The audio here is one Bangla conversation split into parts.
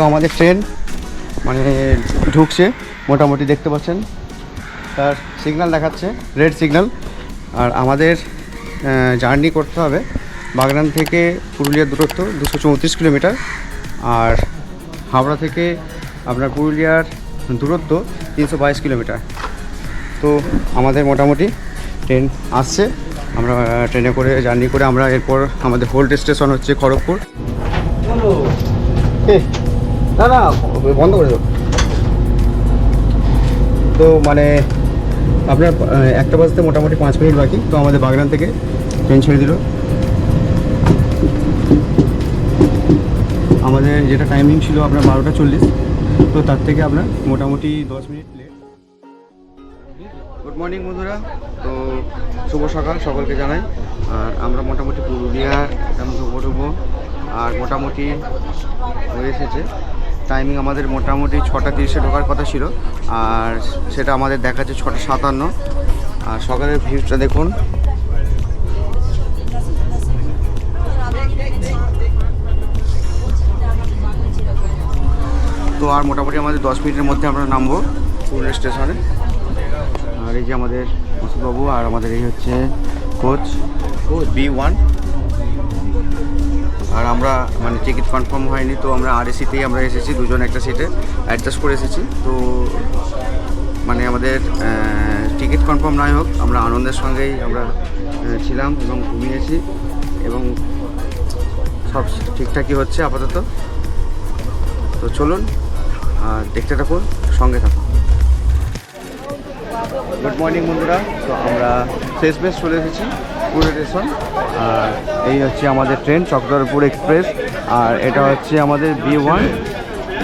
তো আমাদের ট্রেন মানে ঢুকছে মোটামুটি দেখতে পাচ্ছেন। তার সিগন্যাল দেখাচ্ছে রেড সিগন্যাল আর আমাদের জার্নি করতে হবে বাগনান থেকে পুরুলিয়ার দূরত্ব দুশো চৌত্রিশ কিলোমিটার। আর হাওড়া থেকে আপনার পুরুলিয়ার দূরত্ব তিনশো বাইশ কিলোমিটার। তো আমাদের মোটামুটি ট্রেন আসছে। আমরা ট্রেনে করে জার্নি করে আমরা এরপর আমাদের হোল্ড স্টেশন হচ্ছে খড়গপুর। না না, বন্ধ করে দাও। তো মানে আপনার একটা বাজতে মোটামুটি পাঁচ মিনিট বাকি, তো আমাদের বাগনান থেকে ট্রেন ছেড়ে দিল। আমাদের যেটা টাইমিং ছিল আপনার বারোটা চল্লিশ, তো তার থেকে আপনার মোটামুটি দশ মিনিট লেট গুড মর্নিং বন্ধুরা। তো শুভ সকাল, সকলকে জানাই। আর আমরা মোটামুটি পুরুলিয়া এখন ঢুকবো ঢুকবো। আর মোটামুটি হয়ে এসেছে। টাইমিং আমাদের মোটামুটি ছটা তিরিশে ঢোকার কথা ছিল। আর সেটা আমাদের দেখাচ্ছে ছটা সাতান্ন। আর সকালের ভিউটা দেখুন। তো আর মোটামুটি আমাদের দশ মিনিটের মধ্যে আমরা নামবো পুরুলিয়া স্টেশনে। আর এই যে আমাদের বাবু আর আমাদের এই হচ্ছে কোচ। Coach B one. আর আমরা মানে টিকিট কনফার্ম হয়নি, তো আমরা আর এসিতেই আমরা এসেছি, দুজন একটা সিটে অ্যাডজাস্ট করে এসেছি। তো মানে আমাদের টিকিট কনফার্ম নাই হোক, আমরা আনন্দের সঙ্গেই আমরা ছিলাম এবং ঘুমিয়েছি এবং সব ঠিকঠাকই হচ্ছে আপাতত। তো চলুন, আর দেখতে থাকুন, সঙ্গে থাকুন। গুড মর্নিং বন্ধুরা, তো আমরা শেষ বেশ চলে এসেছি পুরো স্টেশন আর এই হচ্ছে আমাদের ট্রেন চক্রধরপুর এক্সপ্রেস। আর এটা হচ্ছে আমাদের B one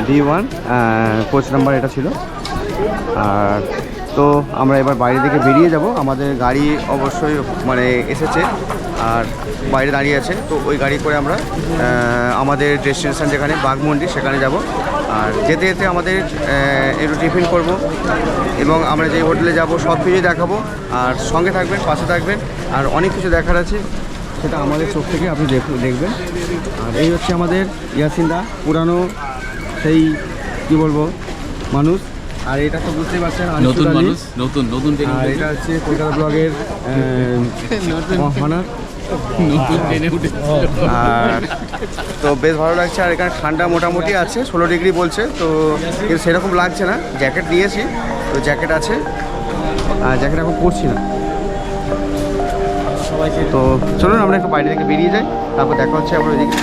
B one coach number এটা ছিল। আর তো আমরা এবার বাইরে থেকে বেরিয়ে যাব। আমাদের গাড়ি অবশ্যই মানে এসেছে আর বাইরে দাঁড়িয়ে আছে। তো ওই গাড়ি করে আমরা আমাদের ডেস্টিনেশন যেখানে, বাঘমন্ডি, সেখানে যাব। আর যেতে যেতে আমাদের একটু টিফিন করব এবং আমরা যে হোটেলে যাব, সব কিছুই দেখাবো। আর সঙ্গে থাকবেন, পাশে থাকবেন। আর অনেক কিছু দেখার আছে। সেটা আমাদের চোখ থেকে আপনি দেখ- দেখবেন। আর এই হচ্ছে আমাদের ইয়াসিন্দা পুরানো সেই কি বলব মানুষ। আর এটা তো বুঝতেই পারছেন নতুন মানুষ নতুন নতুন আর এটা হচ্ছে কলকাতা ব্লগের হানার নতুন ট্রেনে আর তো বেশ ভালো লাগছে আর এখানে ঠান্ডা মোটামুটি আছে ষোলো ডিগ্রি বলছে তো কিন্তু সেরকম লাগছে না। জ্যাকেট নিয়েছি তো জ্যাকেট আছে। আর জ্যাকেট এখন পরছি না। তো চলুন, আমরা একটু বাইরে থেকে বেরিয়ে যাই, তারপর দেখা হচ্ছে আবার ওইদিকে।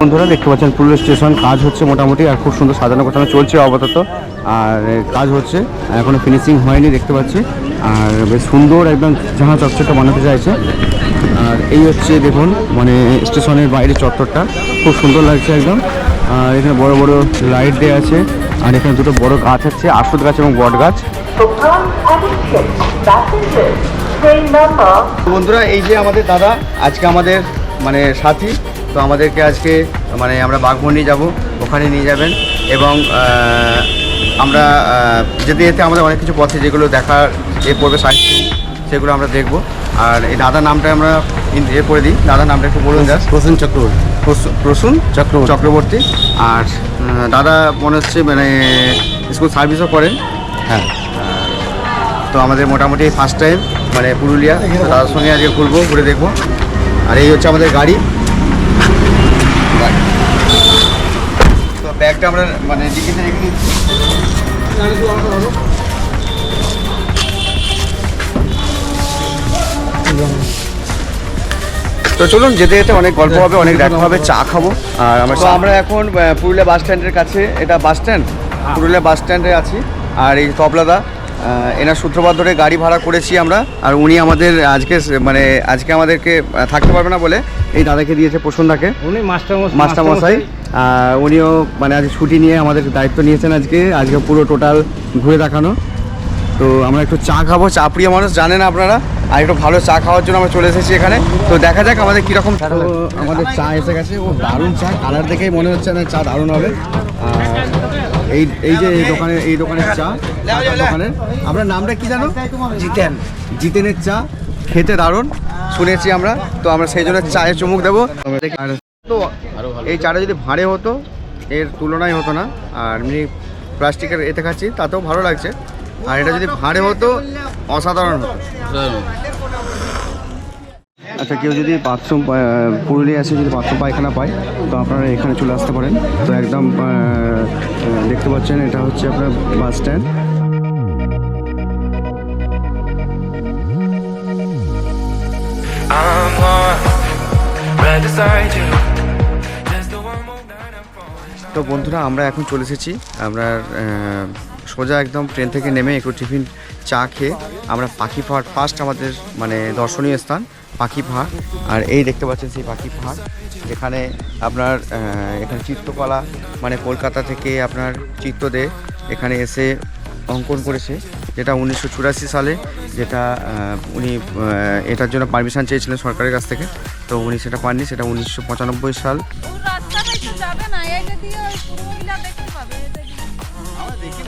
বন্ধুরা, দেখতে পাচ্ছেন পুরুলিয়া স্টেশন, কাজ হচ্ছে মোটামুটি, আর খুব সুন্দর সাজানো গোছানো চলছে আপাতত। আর কাজ হচ্ছে, এখনও ফিনিশিং হয়নি, দেখতে পাচ্ছি। আর বেশ সুন্দর একদম জাহা চকচকে বানাতে চাইছে। আর এই হচ্ছে দেখুন মানে স্টেশনের বাইরে চত্বরটা। খুব সুন্দর লাগছে একদম। আর এখানে বড় বড় লাইট দেওয়া আছে। আর এখানে দুটো বড় গাছ আছে আশুদ গাছ এবং বট গাছ। বন্ধুরা, এই যে আমাদের দাদা, আজকে আমাদের মানে সাথী, তো আমাদেরকে আজকে মানে আমরা বাঘমন্ডি যাব। ওখানে নিয়ে যাবেন। এবং আমরা যেতে যেতে আমাদের অনেক কিছু পথে যেগুলো দেখার, এ পড়বে সাইট সেগুলো আমরা দেখব। আর এই দাদার নামটা আমরা এ করে দিই। দাদার নামটা একটু বলুন যা প্রসেন চক্রবর্তী। প্রসূ- প্রসূন চক্রবর্তী। চক্রবর্তী। আর দাদা মনে হচ্ছে মানে স্কুল সার্ভিসও করেন। হ্যাঁ। তো আমাদের মোটামুটি ফার্স্ট টাইম মানে পুরুলিয়া। তার সঙ্গে আজকে ঘুরবো ঘুরে দেখব। আর এই হচ্ছে আমাদের গাড়ি। তো ব্যাগটা আমরা মানে ডিকিতে রেখে দিচ্ছি। তো চলুন যেতে যেতে অনেক গল্প হবে অনেক দেখা হবে চা খাব আর আমরা তো আমরা এখন পুরুলিয়া বাস স্ট্যান্ডের কাছে এটা বাস স্ট্যান্ড পুরুলিয়া বাস স্ট্যান্ডে আছি আর এই তবলাদা এনার সূত্রপাত ধরে গাড়ি ভাড়া করেছি আমরা আর উনি আমাদের আজকে মানে আজকে আমাদেরকে থাকতে পারবে না বলে এই দাদাকে দিয়েছে প্রসন্নাকে। উনি মাস্টার মাস্টার মশাই উনিও মানে আজ ছুটি নিয়ে আমাদের দায়িত্ব নিয়েছেন আজকে আজকে পুরো টোটাল ঘুরে দেখানো। তো আমরা একটু চা খাব। চা প্রিয় মানুষ জানেন আপনারা? আর একটু ভালো চা খাওয়ার জন্য আমরা চলে এসেছি এখানে। তো দেখা যাক আমাদের কীরকম আমাদের চা এসে গেছে। ও দারুণ চা। কালার দেখেই মনে হচ্ছে না চা দারুণ হবে। আর এই এই যে এই দোকানে এই দোকানের চা দোকানের আপনার নামটা কি জানো? জিতেন। জিতেনের চা। খেতে দারুণ। শুনেছি আমরা। তো আমরা সেই জন্য চায়ে চুমুক দেবো। আর তো এই চাটা যদি ভাঁড়ে হতো এর তুলনায় হতো না। আর এমনি প্লাস্টিকের এতে খাচ্ছি তাতেও ভালো লাগছে। আর এটা যদি ভাঁড়ে হতো অসাধারণ আচ্ছা কেউ যদি বাথরুম পুরুলিয়া এসে যদি বাথরুম পায়খানা পায় তো আপনারা এখানে চলে আসতে পারেন। তো একদম দেখতে পাচ্ছেন এটা হচ্ছে আপনার বাস স্ট্যান্ড. তো বন্ধুরা আমরা এখন চলে এসেছি। আমরা সোজা একদম ট্রেন থেকে নেমে একটু টিফিন চা খেয়ে আমরা পাখি পাহাড় ফার্স্ট আমাদের মানে দর্শনীয় স্থান পাখি পাহাড়। আর এই দেখতে পাচ্ছেন সেই পাখি পাহাড়। যেখানে আপনার এখানে চিত্রকলা মানে কলকাতা থেকে আপনার চিত্র দে এখানে এসে অঙ্কন করেছে যেটা উনিশশো চুরাশি সালে যেটা উনি এটার জন্য পারমিশন চেয়েছিলেন সরকারের কাছ থেকে। তো উনি সেটা পাননি সেটা উনিশশো পঁচানব্বই সাল। রাস্তাটাই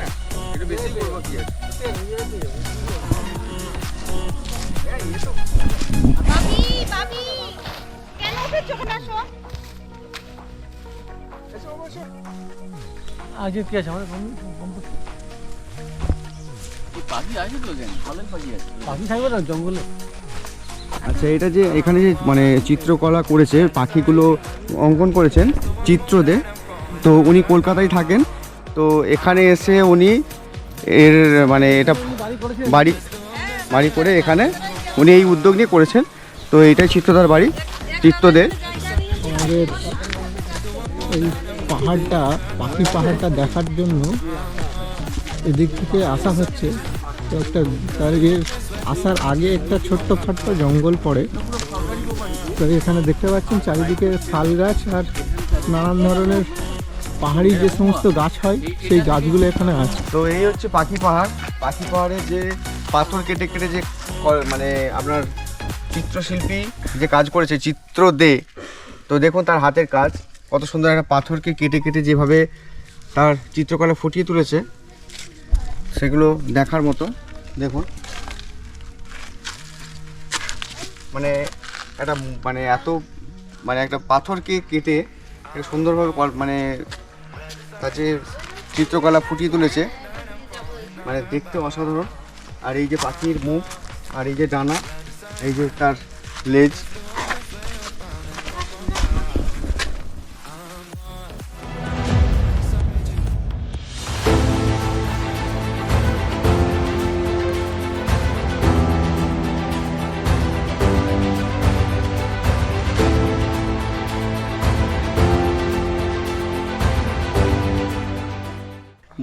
না। পাখি আছে আচ্ছা এটা যে এখানে যে মানে চিত্রকলা করেছে পাখিগুলো অঙ্কন করেছেন চিত্র দে তো উনি কলকাতায় থাকেন তো এখানে এসে উনি এর মানে এটা বাড়ি বাড়ি করে এখানে উনি এই উদ্যোগ নিয়ে করেছেন। তো এইটাই চিত্রদার বাড়ি চিত্র দে আমাদের এই পাহাড়টা, পাখি পাহাড়টা দেখার জন্য এদিক থেকে আসা হচ্ছে। তো একটা, তার আসার আগে একটা ছোট্ট খাট্ট জঙ্গল পড়ে। তো এখানে দেখতে পাচ্ছেন চারিদিকে শাল গাছ আর নানান ধরনের পাহাড়ি যে সমস্ত গাছ হয়, সেই গাছগুলো এখানে আছে। তো এই হচ্ছে পাখি পাহাড়। পাখি পাহাড়ে যে পাথর কেটে কেটে যে মানে আপনার চিত্রশিল্পী যে কাজ করেছে চিত্র দে তো দেখুন তার হাতের কাজ, কত সুন্দর একটা পাথরকে কেটে কেটে যেভাবে তার চিত্রকলা ফুটিয়ে তুলেছে, সেগুলো দেখার মতো, দেখুন। মানে একটা মানে এত মানে একটা পাথরকে কেটে সুন্দরভাবে মানে তার যে চিত্রকলা ফুটিয়ে তুলেছে। মানে দেখতে অসাধারণ। আর এই যে পাখির মুখ, আর এই যে ডানা, এই যে তার লেজ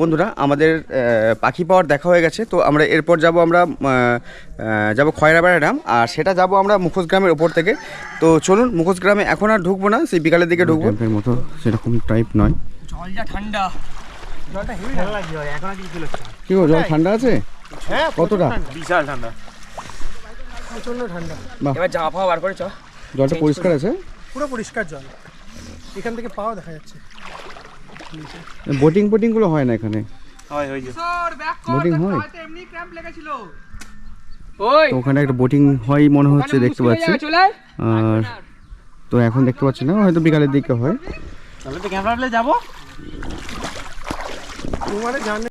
বন্ধুরা আমাদের পাখি পাওয়ার দেখা হয়ে গেছে। তো আমরা এরপর যাব আমরা যাব খয়রাবাড়া ড্যাম আর সেটা যাব আমরা মুখোশ গ্রামের ওপর থেকে। তো চলুন মুখোশ গ্রামে এখন আর ঢুকবো না সেই বিকালের দিকে ঢুকবো। মতো সেরকম টাইপ নয়। কি গো জল ঠান্ডা আছে? কতটা? বিশাল ঠান্ডা। ঠান্ডা। এবার জামা বার করে চ। জলটা পরিষ্কার আছে? পুরো পরিষ্কার জল। এখান থেকে পাওয়া দেখা যাচ্ছে। বোটিং ফোটিংগুলো হয় না এখানে? বোটিং হয় ওই। তো ওখানে একটা বোটিং হয় মনে হচ্ছে দেখতে পাচ্ছি। আর তো এখন দেখতে পাচ্ছি না হয়তো বিকালের দিকে হয়। তাহলে তো ক্যামেরা যাব। জানে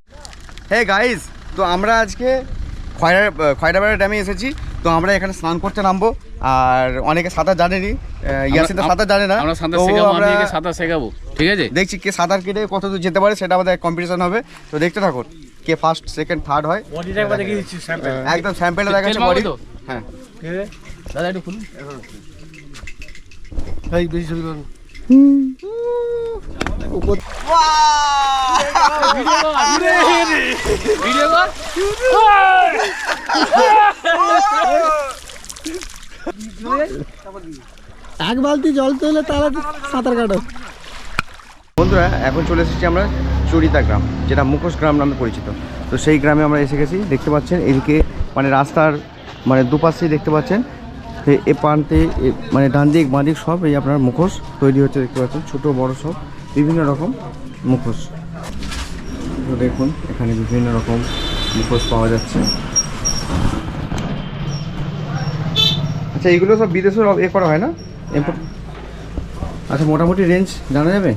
হে গাইস তো আমরা আজকে খয়রা খয়রাবাড়া ড্যামে এসেছি। তো আমরা এখানে স্নান করতে নামবো। আর অনেকে সাঁতার জানেনি। ইয়াসিন তো সাঁতার জানে না। আমরা সাঁতার শেখাবো আমরা সাঁতার শেখাবো। ঠিক আছে? দেখছি কে সাঁতার কেটে কত দূর যেতে পারে সেটা আমাদের কম্পিটিশন হবে। তো দেখতে থাকুন কে ফার্স্ট সেকেন্ড থার্ড হয়। বডিটা একবার দেখিয়ে দিচ্ছি স্যাম্পল একদম স্যাম্পেলটা দেখাচ্ছে বডি তো? হ্যাঁ। দাদা একটু খুলুন। এই বেশি ছবি করুন। এক বালতি জল তুলে তারা সাঁতার কাটো। বন্ধুরা এখন চলে এসেছি আমরা চরিতা গ্রাম যেটা মুখোশ গ্রাম নামে পরিচিত। তো সেই গ্রামে আমরা এসে গেছি দেখতে পাচ্ছেন এদিকে মানে রাস্তার মানে দুপাশেই দেখতে পাচ্ছেন এ- প্রান্তে মানে ডান দিক বাঁ দিক সব এই আপনার মুখোশ তৈরি হচ্ছে দেখতে পাচ্ছেন ছোটো বড় সব বিভিন্ন রকম মুখোশ। তো দেখুন এখানে বিভিন্ন রকম মুখোশ পাওয়া যাচ্ছে। আচ্ছা এইগুলো সব বিদেশের এ করা হয় না? Import- আচ্ছা মোটামুটি রেঞ্জ জানা যাবে?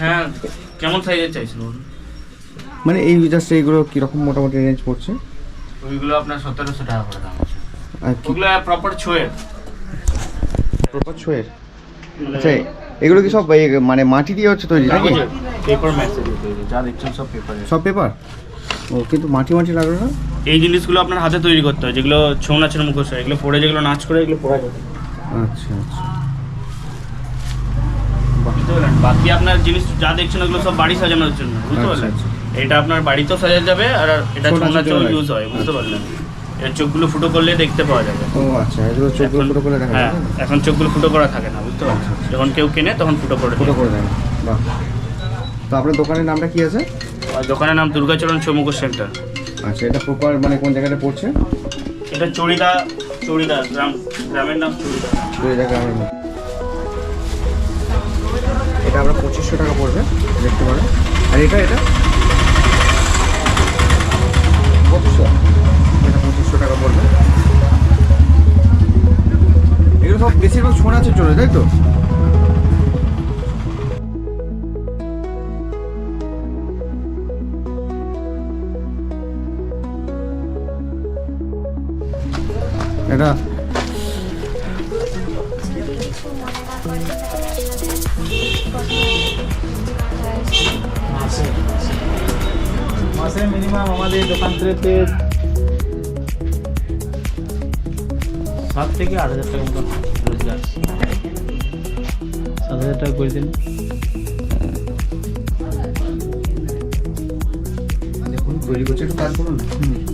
হ্যাঁ কেমন সাইজের চাইছেন বলুন? মানে এই জাস্ট এইগুলো কীরকম মোটামুটি রেঞ্জ পড়ছে? ওইগুলো আপনার সতেরোশো টাকা করে দাম আছে। আর কি? ওগুলো প্রপার ছোয়ের। প্রপার ছোয়ের? আচ্ছা এগুলো কি সব মানে মাটি দিয়ে হচ্ছে তৈরি নাকি? পেপার ম্যাসেজ যা দেখছেন সব পেপারে সব পেপার ও কিন্তু মাটি মাটি লাগল না? এই জিনিসগুলো আপনার হাতে তৈরি করতে হয় যেগুলো ছৌ নাচের মুখোশ হয় এগুলো পড়ে যেগুলো নাচ করে এগুলো পড়া যাবে আচ্ছা আচ্ছা। বুঝতে পারলেন। বাকি আপনার জিনিস যা দেখছেন ওগুলো সব বাড়ি সাজানোর জন্য বুঝতে আচ্ছা, পারলেন? আচ্ছা। এটা আপনার বাড়িতেও সাজানো যাবে আর এটা ছৌ ছৌ নাচের নাচেও জন্য ইউজ হয়। বুঝতে পারলেন? এর চোখগুলো ফুটো করলে দেখতে পাওয়া যাবে। ও আচ্ছা এগুলো চোখগুলো ফুটো করে দেখা হ্যাঁ এখন চোখগুলো ফুটো করা থাকে না বুঝতে পারছেন যখন কেউ কেনে তখন ফুটো করে ফুটো করে দেয়। বাহ। তো আপনার দোকানের নামটা কি আছে? দোকানের নাম দুর্গাচরণ চৌমুখ সেন্টার। আচ্ছা এটা প্রপার মানে কোন জায়গাটা পড়ছে? এটা চড়িদা চড়িদা গ্রাম গ্রামের নাম চড়িদা। জায়গা আমার মধ্যে। এটা আমরা পঁচিশশো টাকা পড়বে, দেখতে পারেন আর এটা এটা? পঁচিশশো। এটা পঁচিশশো টাকা পড়বে। এগুলো সব বেশিরভাগ আছে চলে, তাই তো? সাত হাজার টাকা করে দিন দেখুন তৈরি করছে একটু কাজ করুন। এটা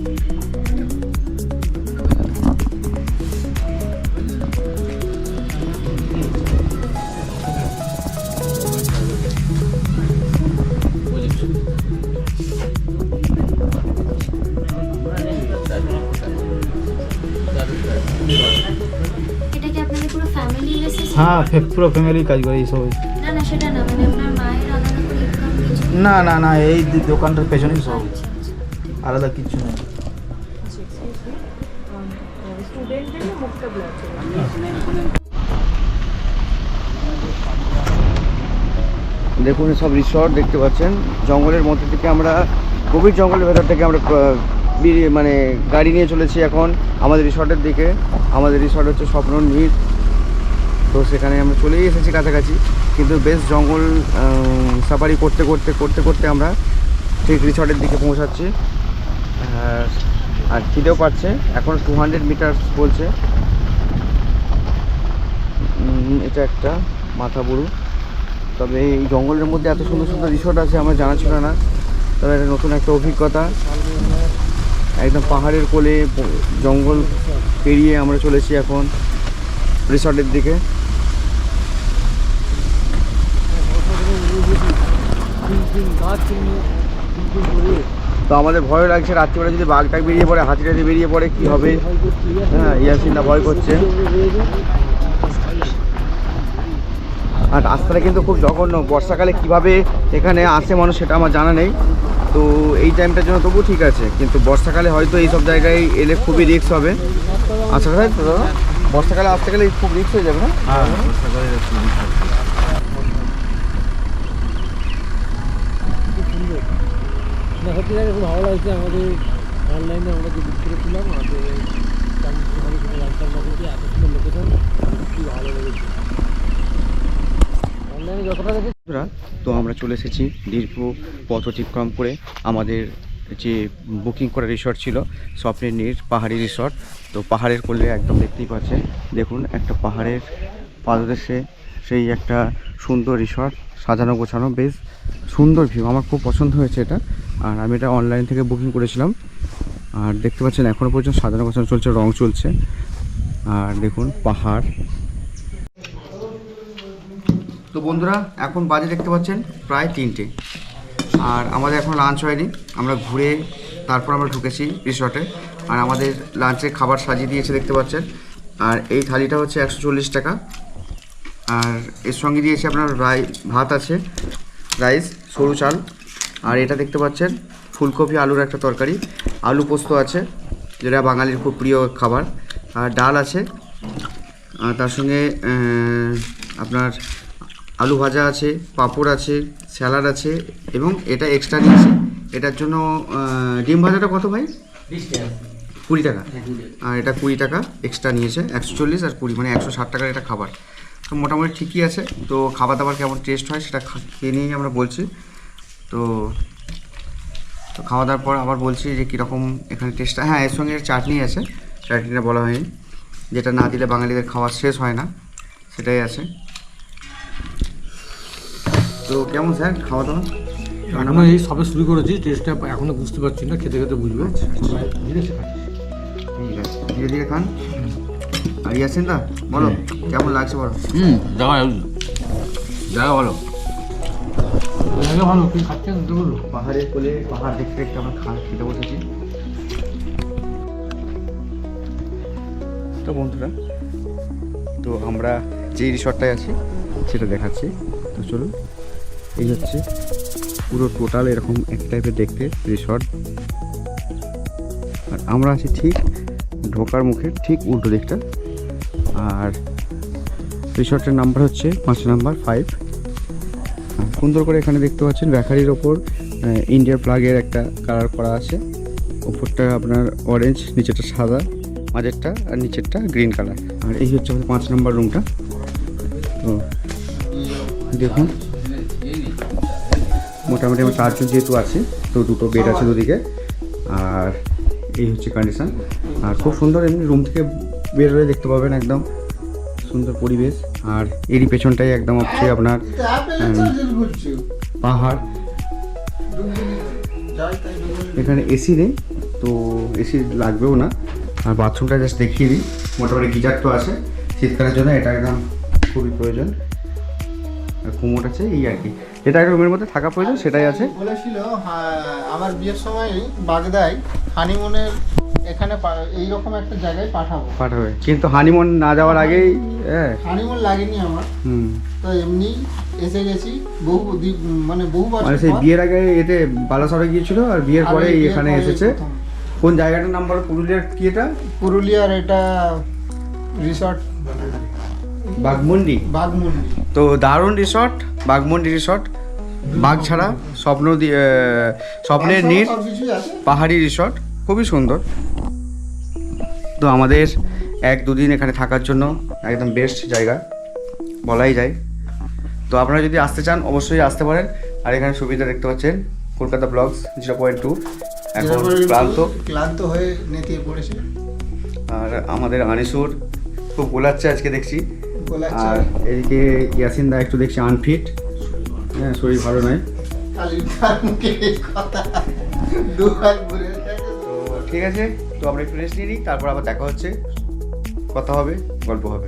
পুরো ফ্যামিলি কাজ করে এই সবাই। না না সেটা না মানে আপনার মায়ের আলাদা করে ইনকাম কিছু না না না এই দোকানটার পেছনেই সব। আলাদা কিছু নেই। দেখুন সব রিসর্ট দেখতে পাচ্ছেন। জঙ্গলের মধ্যে থেকে আমরা গভীর জঙ্গলের ভেতর থেকে আমরা মানে গাড়ি নিয়ে চলেছি এখন আমাদের রিসর্টের দিকে। আমাদের রিসর্ট হচ্ছে স্বপ্ন নীর তো সেখানে আমরা চলেই এসেছি কাছাকাছি। কিন্তু বেশ জঙ্গল সাফারি করতে করতে করতে করতে আমরা ঠিক রিসর্টের দিকে পৌঁছাচ্ছি। আর খিদেও পাচ্ছে। এখন টু হান্ড্রেড মিটার বলছে। এটা একটা মাথা বুড়ো তবে এই জঙ্গলের মধ্যে এত সুন্দর সুন্দর রিসর্ট আছে, আমার জানা ছিল না। তবে এটা নতুন একটা অভিজ্ঞতা। একদম পাহাড়ের কোলে, জঙ্গল পেরিয়ে আমরা চলেছি এখন রিসর্টের দিকে। তো আমাদের ভয় লাগছে, রাত্রিবেলা যদি বাঘ টাক বেরিয়ে পড়ে, হাতি টাতি বেরিয়ে পড়ে, কি হবে? হ্যাঁ ইয়াসিনটা ভয় করছে। আর রাস্তাটা কিন্তু খুব জঘন্য। বর্ষাকালে কীভাবে এখানে আসে মানুষ সেটা আমার জানা নেই। তো এই টাইমটার জন্য তবু ঠিক আছে। কিন্তু বর্ষাকালে হয়তো এই সব জায়গায় এলে খুবই রিস্ক হবে। আচ্ছা দাদা বর্ষাকালে আসতে গেলে খুব রিস্ক হয়ে যাবে না? সত্যি জায়গায় খুব ভালো লাগছে আমাদের অনলাইনে আমরা যে বুক করেছিলাম আমাদের না এত সুন্দর লোকেশন ভালো লেগেছে। অনলাইনে যতটা দেখে বন্ধুরা, তো আমরা চলে এসেছি দীর্ঘ পথ অতিক্রম করে আমাদের যে বুকিং করা রিসর্ট ছিল স্বপ্নের নীর পাহাড়ি রিসর্ট তো পাহাড়ের কোলে একদম দেখতেই পাচ্ছেন, দেখুন একটা পাহাড়ের পাদদেশে সেই একটা সুন্দর রিসর্ট সাজানো গোছানো, বেশ সুন্দর ভিউ আমার খুব পছন্দ হয়েছে এটা। আর আমি এটা অনলাইন থেকে বুকিং করেছিলাম। আর দেখতে পাচ্ছেন এখনও পর্যন্ত সাজানো গোছানো চলছে, রং চলছে। আর দেখুন, পাহাড়। তো বন্ধুরা, এখন বাজে দেখতে পাচ্ছেন, প্রায় তিনটে। আর আমাদের এখন লাঞ্চ হয়নি। আমরা ঘুরে তারপর আমরা ঢুকেছি রিসর্টে আর আমাদের লাঞ্চে খাবার সাজিয়ে দিয়েছে দেখতে পাচ্ছেন। আর এই থালিটা হচ্ছে একশো চল্লিশ টাকা। আর এর সঙ্গে দিয়েছে আপনার রাই ভাত আছে, রাইস, সরু চাল। আর এটা দেখতে পাচ্ছেন ফুলকপি আলুর একটা তরকারি। আলু পোস্ত আছে যেটা বাঙালির খুব প্রিয় খাবার। আর ডাল আছে আর তার সঙ্গে আপনার আলু ভাজা আছে পাঁপড় আছে স্যালাড আছে এবং এটা এক্সট্রা নিয়েছে। এটার জন্য ডিম ভাজাটা কত ভাই? কুড়ি টাকা। আর এটা কুড়ি টাকা এক্সট্রা নিয়েছে একশো চল্লিশ আর কুড়ি মানে একশো ষাট টাকার এটা খাবার। তো মোটামুটি ঠিকই আছে তো খাবার দাবার কেমন টেস্ট হয় সেটা খেয়ে নিয়েই আমরা বলছি। তো তো খাওয়া দাওয়ার পর আবার বলছি যে কীরকম এখানে টেস্টটা হ্যাঁ এর সঙ্গে চাটনি আছে চাটনিটা বলা হয়নি। যেটা না দিলে বাঙালিদের খাওয়া শেষ হয় না সেটাই আছে। তো কেমন স্যার খাওয়া দাওয়া এখনও এই সবে শুরু করেছি টেস্টটা এখনও বুঝতে পারছি না খেতে খেতে বুঝব। আচ্ছা, আচ্ছা। ধীরে ঠিক আছে ধীরে ধীরে খান। আর ইয়াসিন দা বলো কেমন লাগছে বলো? হুম জায়গা জায়গা ভালো। ভালো তুই পাহাড়ের কোলে, পাহাড় দেখতে দেখতে আমরা খান খেতে বসেছি। তো বন্ধুরা, তো আমরা যে রিসর্টটায় আছি, সেটা দেখাচ্ছি। তো চলুন, এই হচ্ছে পুরো টোটাল এরকম এক টাইপের দেখতে রিসর্ট। আর আমরা আছি ঠিক ঢোকার মুখের ঠিক উল্টো দিকটা। আর রিসর্টের নাম্বার হচ্ছে, পাঁচ নাম্বার ফাইভ সুন্দর করে এখানে দেখতে পাচ্ছেন ব্যাকারির ওপর ইন্ডিয়ার ফ্লাগের একটা কালার করা আছে। ওপরটা আপনার অরেঞ্জ নিচেরটা সাদা, মাঝেরটা আর নিচেরটা গ্রিন কালার আর এই হচ্ছে আমাদের পাঁচ নম্বর রুমটা তো দেখুন, মোটামুটি আমার চারজন যেহেতু আছে, তো দুটো বেড আছে দুদিকে। আর এই হচ্ছে কন্ডিশন আর খুব সুন্দর এমনি রুম থেকে বেরোলে দেখতে পাবেন একদম সুন্দর পরিবেশ। আর এরই পেছনটাই একদম হচ্ছে আপনার পাহাড়। এখানে এসি নেই তো এসি লাগবেও না। আর বাথরুমটা জাস্ট দেখিয়ে দিই মোটামুটি গিজার তো আছে। শীতকালের জন্য এটা একদম খুবই প্রয়োজন। আর কুমোট আছে এই আর কি। যেটা একটা রুমের মধ্যে থাকা প্রয়োজন সেটাই আছে। বলেছিল আমার বিয়ের সময় বাগদায় হানিমুনের এখানে পা- এইরকম একটা জায়গায় পাঠাবো। পাঠাবে। কিন্তু হানিমুন না যাওয়ার আগেই হ্যাঁ হানিমুন লাগেনি আমার। হুম। তো এমনি এসে গেছি বহু মানে বহু মানে সেই বিয়ের আগে এতে বালাসরে গিয়েছিল আর বিয়ের পরে এখানে এসেছে। কোন জায়গাটার নাম বলো? পুরুলিয়ার কি এটা? পুরুলিয়ার এটা রিসর্ট বাঘমুন্ডি। বাঘমুন্ডি। তো দারুণ রিসর্ট বাঘমুন্ডি রিসর্ট বাঘ ছাড়া স্বপ্ন দিয়ে স্বপ্নের নীর পাহাড়ি রিসর্ট খুবই সুন্দর। তো আমাদের এক দুদিন এখানে থাকার জন্য একদম বেস্ট জায়গা বলাই যায়। তো আপনারা যদি আসতে চান অবশ্যই আসতে পারেন। আর এখানে সুবিধা দেখতে পাচ্ছেন Kolkata blogs zero point two এখন ক্লান্ত। ক্লান্ত হয়ে নেতিয়ে পড়েছে। আর আমাদের আনিসুর খুব গোলাচ্ছে আজকে দেখছি। আর এদিকে ইয়াসিন দা একটু দেখছি আনফিট হ্যাঁ শরীর ভালো নয়। ঠিক আছে তো আমরা একটু রেস্ট নিয়ে নিই তারপর আবার দেখা হচ্ছে। কথা হবে গল্প হবে।